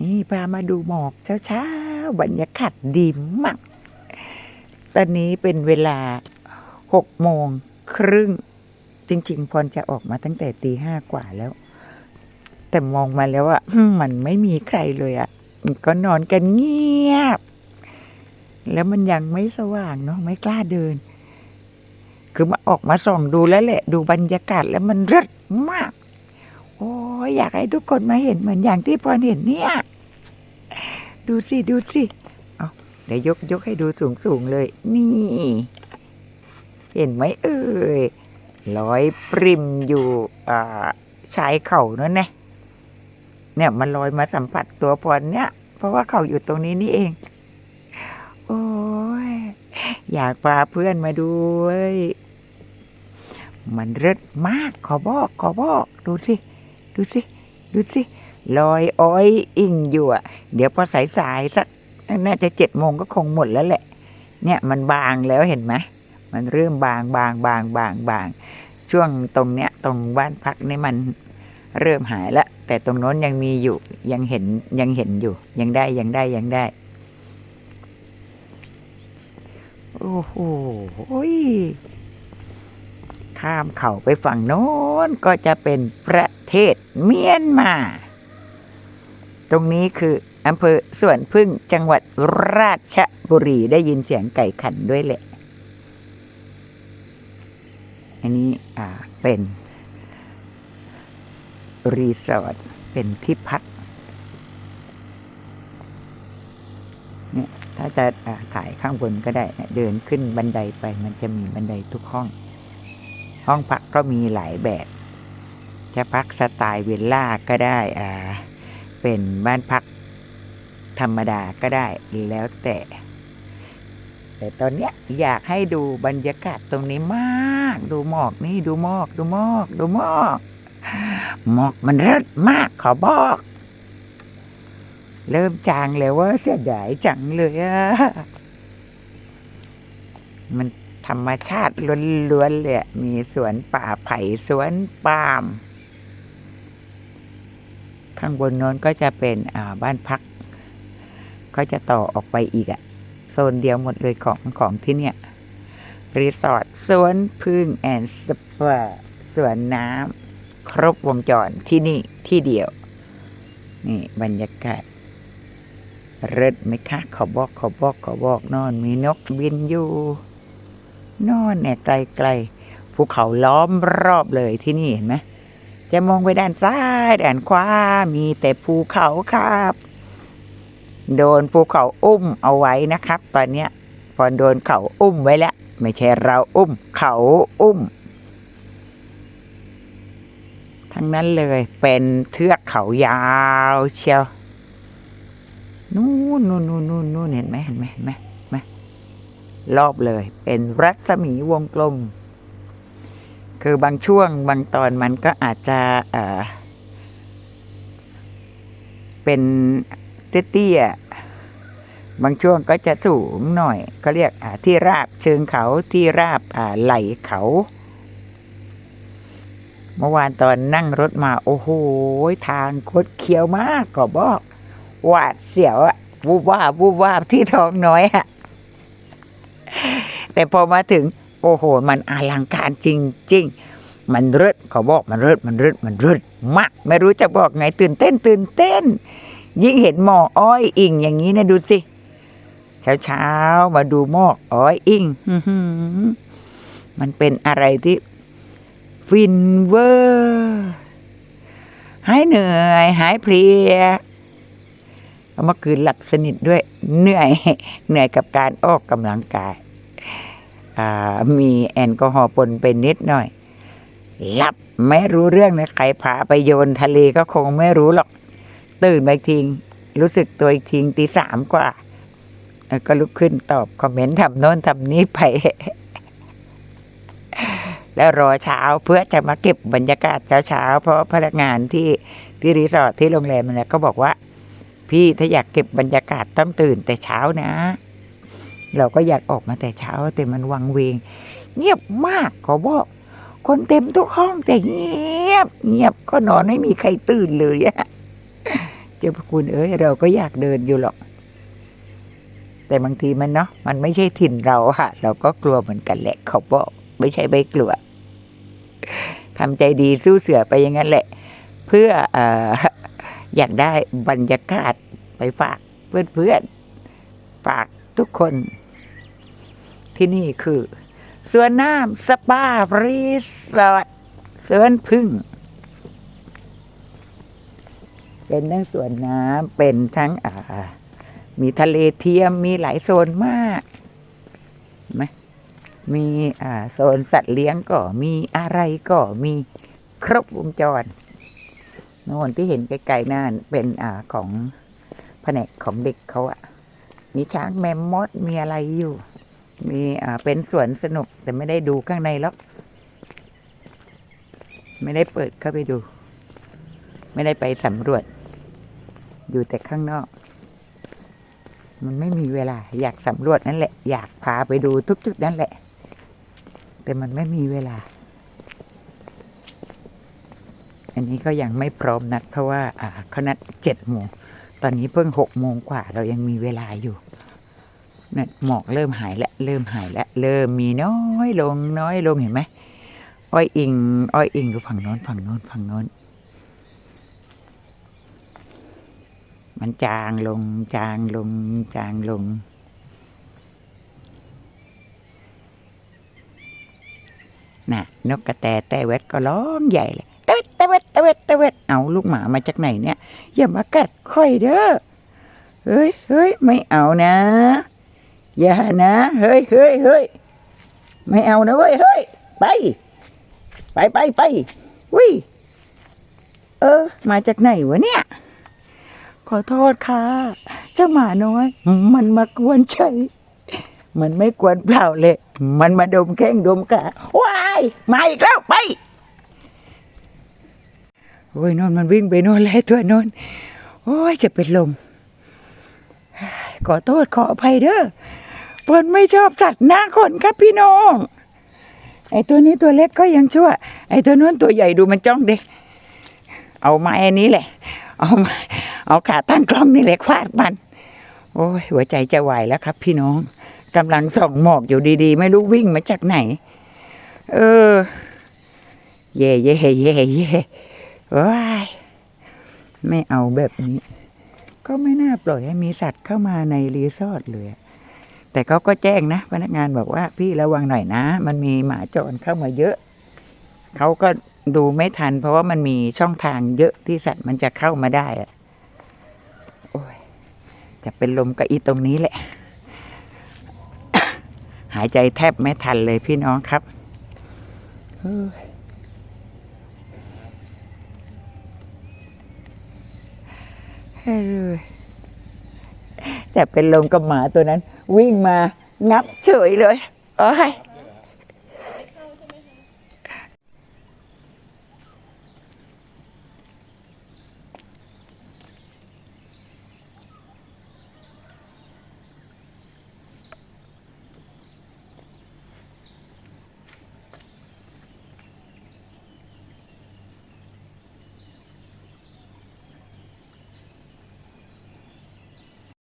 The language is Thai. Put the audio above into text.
นี่พามาดูหมอกเช้าๆบรรยากาศดีมาก ตอนนี้เป็นเวลาหกโมงครึ่ง จริง ๆ พรจะออกมาตั้งแต่ตีห้ากว่าแล้ว แต่มองมาแล้วอะมันไม่มีใครเลยอะก็นอนกันเงียบ แล้วมันยังไม่สว่างเนาะไม่กล้าเดิน คือมาออกมาส่องดูแล้วแหละ ดูบรรยากาศแล้วมันเลิศมาก โอ้ยอยากให้ทุกคนมาเห็นเหมือนอย่างที่พรเห็นเนี่ย ดูสิ ดูสิเอาเดี๋ยวยกยกให้ดูสูงสูงเลย นี่ เห็นไหมเอ่ยลอยปริมอยู่อ่าชายเข่านั่นแน่เนี่ยมันลอยมาสัมผัสตัวพรเนี่ย เพราะว่าเขาอยู่ตรงนี้นี่เอง โอ้ยอยากพาเพื่อนมาดูเว้ยมันเลิศมากขอบอกขอบอก ดูสิ ดูสิ ดูสิ ลอยอ้อยอิงอยู่อะเดี๋ยวพอสายสายๆสักน่าจะเจ็ดโมงก็คงหมดแล้วแหละ เนี่ยมันบางแล้วเห็นไหมมันเริ่มบางบางบางบางบาง ช่วงตรงเนี้ยตรงบ้านพักนี่มันเริ่มหายละ แต่ตรงโน้นยังมีอยู่ยังเห็นยังเห็นอยู่ ยังได้ยังได้ยังได้ โอ้โหข้ามเขาไปฝั่งโน้นก็จะเป็นประ เทศเมียนมา ตรงนี้คืออำเภอสวนพึ่งจังหวัดราชบุรีได้ยินเสียงไก่ขันด้วยแหละ อันนี้อ่าเป็นรีสอร์ทเป็นที่พักเนี่ยถ้าจะาถ่ายข้างบนก็ได้นะเดินขึ้นบันไดไปมันจะมีบันไดทุกห้อง ห้องพักก็มีหลายแบบ จะพักสไตล์วิลล่าก็ได้อ่าเป็นบ้านพักธรรมดาก็ได้แล้วแต่ แต่ตอนเนี้ยอยากให้ดูบรรยากาศตรงนี้มาก ดูหมอกนี่ดูหมอก ดูหมอก ดูหมอกหมอกมันเลิศมากขอบอก เริ่มจางแล้วว่าเสียดายจังเลยอะมันธรรมชาติล้วนๆเลยมีสวนป่าไผ่สวนปาล์ม ข้างบนโน้นก็จะเป็นบ้านพัก ก็จะต่อออกไปอีกอะโซนเดียวหมดเลยของของที่เนี่ย รีสอร์ทสวนพึ่งแอนด์สปาสวนน้ำครบวงจรที่นี่ที่เดียว นี่บรรยากาศเริดไหมคะขอบอกขอบอกขอบอกนอนมีนกบินอยู่ นอนเนี่ยไกลๆภูเขาล้อมรอบเลยที่นี่เห็นไหม จะมองไปด้านซ้ายด้านขวามีแต่ภูเขาครับ โดนภูเขาอุ้มเอาไว้นะครับ ตอนเนี้ยพอโดนเขาอุ้มไว้แล้ว ไม่ใช่เราอุ้ม เขาอุ้ม ทั้งนั้นเลยเป็นเทือกเขายาวเชียวนู่นนู่นนู่นนู่นนู่นเห็นไหมเห็นไหมเห็นไหมเห็นไหมรอบเลย เป็นรัศมีวงกลม คือบางช่วงบางตอนมันก็อาจจะเออเป็นเตี้ยๆบางช่วงก็จะสูงหน่อย ก็เรียกที่ราบเชิงเขาที่ราบไหลเขา เมื่อวานตอนนั่งรถมาโอ้โหทางคดเคี้ยวมากก็บอกหวาดเสียวอะวูบวาบวูบวาบที่ท้องน้อยอะแต่พอมาถึง โอ้โห มันอลังการจริง ๆ มันเริดเขาบอกมันเริดมันเริดมันเริดมากไม่รู้จะบอกไงตื่นเต้น ตื่นเต้น ยิ่งเห็นหมอกอ้อยอิงอย่างนี้นะดูสิเช้าเช้าๆมาดูหมอกอ้อยอิงมันเป็นอะไรที่ ฟินเวอร์หายเหนื่อยหายเพลียเอามื่อคืนหลับสนิทด้วยเหนื่อยเหนื่อยกับการออกกำลังกาย มีแอลกอฮอล์ปนเป็นนิดหน่อย หลับไม่รู้เรื่องนะใครพาไปโยนทะเลก็คงไม่รู้หรอก ตื่นมาอีกทีรู้สึกตัวอีกทีตีสามกว่า ก็ลุกขึ้นตอบคอมเมนต์ทำโน้นทำนี้ไป แล้วรอเช้าเพื่อจะมาเก็บบรรยากาศเช้าๆเพราะพนักงานที่ที่รีสอร์ทที่โรงแรมเนี่ยก็บอกว่า พี่ถ้าอยากเก็บบรรยากาศต้องตื่นแต่เช้านะ เราก็อยากออกมาแต่เช้า แต่มันวังเวง เงียบมากขอบอก คนเต็มทุกห้องแต่เงียบ เงียบก็นอนไม่มีใครตื่นเลยอะเจ้าพระคุณเอ้ยเราก็อยากเดินอยู่หรอก แต่บางทีมันเนาะมันไม่ใช่ถิ่นเราค่ะเราก็กลัวเหมือนกันแหละขาบอก ไม่ใช่ไม่กลัวทำใจดีสู้เสือไปอย่างนั้นแหละ เพื่ออออยากได้บรรยากาศไปฝากเพื่อนๆฝาก ทุกคน ที่นี่คือสวนน้ำสปารีสอร์ทสวนพึ่ง เป็นทั้งสวนน้ำเป็นทั้งอ่า มีทะเลเทียมมีหลายโซนมากไหมมีอ่าโซนสัตว์เลี้ยงก็มีอะไรก็มีครบวงจรโน่นที่เห็นไกลๆนั่นเป็นอ่าของแผนกของเด็กเขาอะ มีช้างแมมมอสมีอะไรอยู่ มีอ่าเป็นสวนสนุกแต่ไม่ได้ดูข้างในหรอกไม่ได้เปิดเข้าไปดู ไม่ได้ไปสำรวจ อยู่แต่ข้างนอก มันไม่มีเวลา อยากสำรวจนั่นแหละ อยากพาไปดูทุกจุดนั่นแหละ แต่มันไม่มีเวลา อันนี้ก็ยังไม่พร้อมนัดเพราะว่า อ่าเขานัดเจ็ดโมง ตอนนี้เพิ่งหกโมงกว่าเรายังมีเวลาอยู่นั่นหมอกเริ่มหายแล้วเริ่มหายแล้วเริ่มมีน้อยลงน้อยลงเห็นไหมอ้อยอิงอ้อยอิงดูฝั่งโน้นฝั่งโน้นฝั่งโน้น มันจางลงจางลงจางลง น่ะ นกกระแตแต่เวดก็ร้องใหญ่เลย เวดตะเวดตะเวดตะเอาลูกหมามาจากไหนเนี่ย อย่ามากัดค่อยเด้อเฮ้ยเฮ้ยไม่เอานะ อย่านะเฮ้ยเฮ้ยเฮ้ยไม่เอานะเว้ยเฮ้ยไป ไปไปไปวิเออ มาจากไหนวะเนี่ย ขอโทษค่ะ เจ้าหมาน้อย มันมากวนใจมันไม่กวนเปล่าเลย มันมาดมแข้งดมขาว้าย มาอีกแล้วไป โอ้ยนอนมันวิ่งไปโน่นแล้วตัวโนนโอ้ยจะเป็นลมขอโทษขออภัยเด้อเปิ้นไม่ชอบสัตว์หน้าคนครับพี่น้อง ไอ้ตัวนี้ตัวเล็กก็ยังชั่ว ไอ้ตัวนู้นตัวใหญ่ดูมันจ้องเด็เอาไม้อันนี้แหละ เอามาเอาขาตั้งกล้องนี่แหละฟาดมัน โอ้ยหัวใจจะวายแล้วครับ พี่น้องกำลังส่องหมอกอยู่ดีๆ ไม่รู้วิ่งมาจากไหน เออ เย่เย่เย่เย่ ว้ายไม่เอาแบบนี้ ก็ไม่น่าปล่อยให้มีสัตว์เข้ามาในรีสอร์ทเลยแต่เขาก็แจ้งนะ พนักงานบอกว่าพี่ระวังหน่อยนะ มันมีหมาจรเข้ามาเยอะ เขาก็ดูไม่ทัน เพราะว่ามันมีช่องทางเยอะที่สัตว์มันจะเข้ามาได้อะโอ้ยจะเป็นลมกับอีตรงนี้แหละ หายใจแทบไม่ทันเลยพี่น้องครับเฮ้ยเฮ้ย แต่เป็นลมกับหมาตัวนั้น วิ่งมางับเฉยเลยโอ้ย